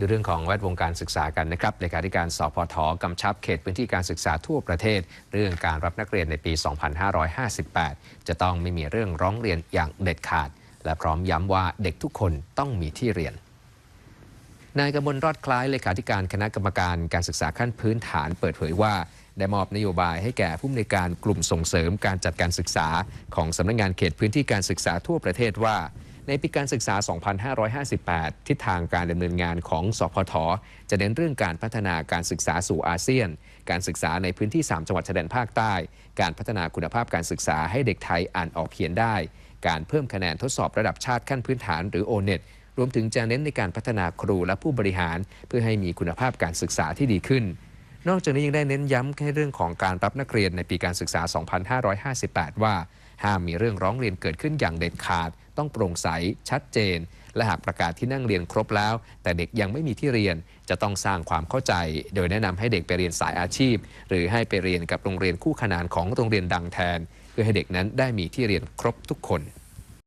คือเรื่องของแวดวงการศึกษากันนะครับเลขาธิการสพทกำชับเขตพื้นที่การศึกษาทั่วประเทศ เรื่องการรับนักเรียนในปี 2558 จะต้องไม่มีเรื่องร้องเรียนอย่างเด็ดขาด และพร้อมย้ำว่าเด็กทุกคนต้องมีที่เรียนนายกมลรอดคล้ายเลขาธิการคณะกรรมการการศึกษาขั้นพื้นฐานเปิดเผยว่า ได้มอบนโยบายให้แก่ผู้อำนวยการกลุ่มส่งเสริมการจัดการศึกษา ของสำนักงานเขตพื้นที่การศึกษาทั่วประเทศว่า ในปีการศึกษา 2558 ทิศทางการดำเนินงานของสพท จะเน้นเรื่องการพัฒนาการศึกษาสู่อาเซียน การศึกษาในพื้นที่ 3 จังหวัดชายแดนภาคใต้ การพัฒนาคุณภาพการศึกษาให้เด็กไทยอ่านออกเขียนได้ การเพิ่มคะแนนทดสอบระดับชาติขั้นพื้นฐานหรือ o n e t รวมถึงจะเน้นในการพัฒนาครูและผู้บริหาร เพื่อให้มีคุณภาพการศึกษาที่ดีขึ้น นอกจากนี้ยังได้เน้นย้ำให้เรื่องของการรับนักเรียนในปีการศึกษา 2558 ว่าห้ามมีเรื่องร้องเรียนเกิดขึ้นอย่างเด็ดขาด ต้องโปร่งใสชัดเจน และหากประกาศที่นั่งเรียนครบแล้ว แต่เด็กยังไม่มีที่เรียนจะต้องสร้างความเข้าใจ โดยแนะนำให้เด็กไปเรียนสายอาชีพ หรือให้ไปเรียนกับโรงเรียนคู่ขนานของโรงเรียนดังแทน เพื่อให้เด็กนั้นได้มีที่เรียนครบทุกคน